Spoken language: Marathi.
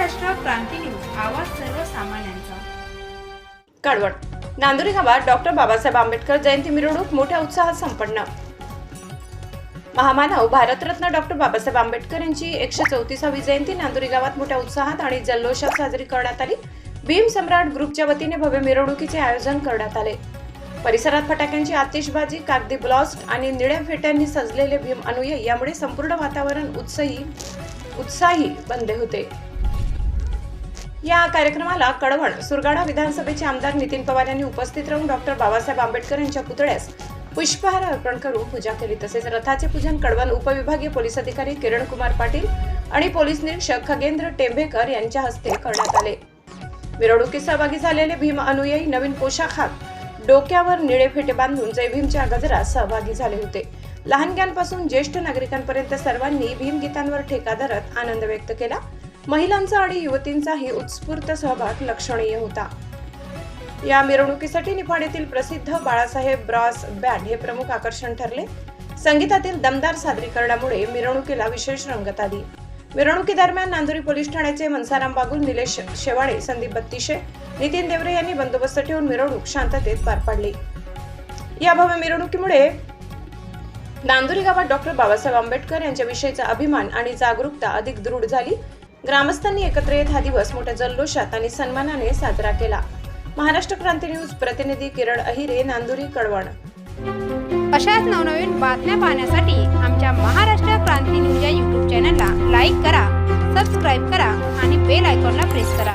क्रांती न्यूज आवाज सर्वसामान्यांचा. कडवण नांदुरी गावात डॉक्टर बाबासाहेब आंबेडकर जयंती मिरवणूक मोठ्या उत्साहात संपन्न. महामानव भारतरत्न डॉक्टर बाबासाहेब आंबेडकर यांची एकशे चौतीसावी जयंती नांदुरी गावात मोठ्या उत्साहात आणि जल्लोषात साजरी करण्यात आली. भीम सम्राट ग्रुपच्या वतीने भव्य मिरवणुकीचे आयोजन करण्यात आले. परिसरात फटाक्यांची आतिषबाजी कागदी ब्लॉस्ट आणि निळ्या फेट्यांनी सजलेले भीम अनुयायी यामुळे संपूर्ण वातावरण उत्साही उत्साही बनले होते. या कार्यक्रमाला कडवण सुरगाणा विधानसभेचे आमदार नितीन पवार यांनी उपस्थित राहून डॉक्टर बाबासाहेब आंबेडकर यांच्या पुतळ्यास पुष्पहार अर्पण करून पूजा केली. तसेच रथाचे पूजन कडवण उपविभागीय पोलीस अधिकारी किरण कुमार पाटील आणि पोलीस निरीक्षक खगेंद्र टेंभेकर यांच्या हस्ते करण्यात आले. मिरवणुकीत सहभागी झालेले भीम अनुयायी नवीन पोशाखात डोक्यावर निळे फेटे बांधून जय भीमच्या गजरात सहभागी झाले होते. लहानग्यांपासून ज्येष्ठ नागरिकांपर्यंत सर्वांनी भीमगीतांवर ठेका धरत आनंद व्यक्त केला. महिलांचा आणि युवतींचाही उत्स्फूर्त सहभाग लक्षणीय होता. या मिरवणुकीसाठी निफाड प्रसिद्ध बाळासाहेब ब्रॉस बँड हे प्रमुख आकर्षण ठरले. संगीतातील दमदार सादरीकरणामुळे मिरवणुकीला विशेष रंगत आली. मिरवणुकीदरम्यान नांदुरी पोलीस ठाण्याचे मनसाराम बागुल निलेश शेवाळे संदीप बत्तीशे नितीन देवरे यांनी बंदोबस्त ठेवून मिरवणूक शांततेत पार पाडली. या भव्य मिरवणुकीमुळे नांदुरी गावात डॉक्टर बाबासाहेब आंबेडकर यांच्याविषयीचा अभिमान आणि जागरूकता अधिक दृढ झाली. ग्रामस्थांनी एकत्र येत हा दिवस मोठ्या जल्लोषात आणि सन्मानाने साजरा केला. महाराष्ट्र क्रांती न्यूज प्रतिनिधी किरण अहिरे नांदुरी कळवण अशाच नवनवीन बातम्या पाहण्यासाठी आमच्या महाराष्ट्र क्रांती न्यूज या यूट्यूब चॅनलला लाईक करा सबस्क्राईब करा आणि बेल आयकॉनला प्रेस करा.